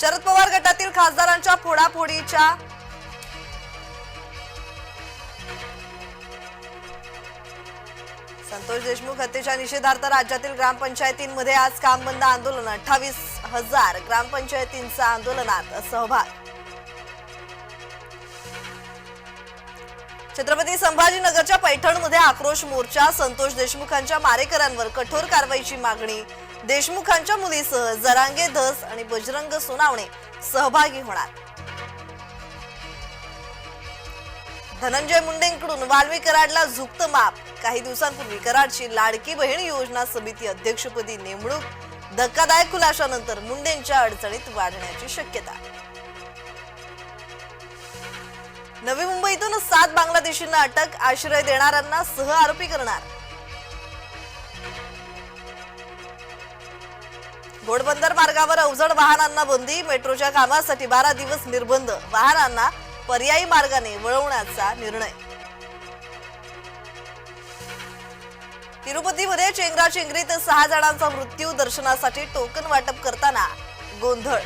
शरद पवार गटातील खासदारांच्या फोडाफोडीच्या संतोष देशमुख हत्येच्या निषेधार्थ राज्यातील ग्रामपंचायतींमध्ये आज काम बंद आंदोलन. अठ्ठावीस हजार ग्रामपंचायतींचा आंदोलनात सहभाग. छत्रपती संभाजीनगरच्या पैठणमध्ये आक्रोश मोर्चा. संतोष देशमुखांच्या मारेकरांवर कठोर कारवाईची मागणी. देशमुखांच्या मुलीसह जरांगे धस आणि बजरंग सोनावणे सहभागी होणार. धनंजय मुंडेंकडून वाल्मी कराडला झुकतं माप. काही दिवसांपूर्वी कराडची लाडकी बहीण योजना समिती अध्यक्षपदी नेमणूक. धक्कादायक खुलाशानंतर मुंडेंच्या अडचणीत वाढण्याची शक्यता. नवी मुंबईतून सात बांगलादेशींना अटक आश्रय देणाऱ्यांना सह आरोपी करणार. घोडबंदर मार्गावर अवजड वाहनांना बंदी मेट्रोच्या कामासाठी बारा दिवस निर्बंध. वाहनांना पर्यायी मार्गाने वळवण्याचा निर्णय. तिरुपतीमध्ये चेंगराचेंगरीत सहा जणांचा मृत्यू दर्शनासाठी टोकन वाटप करताना गोंधळ.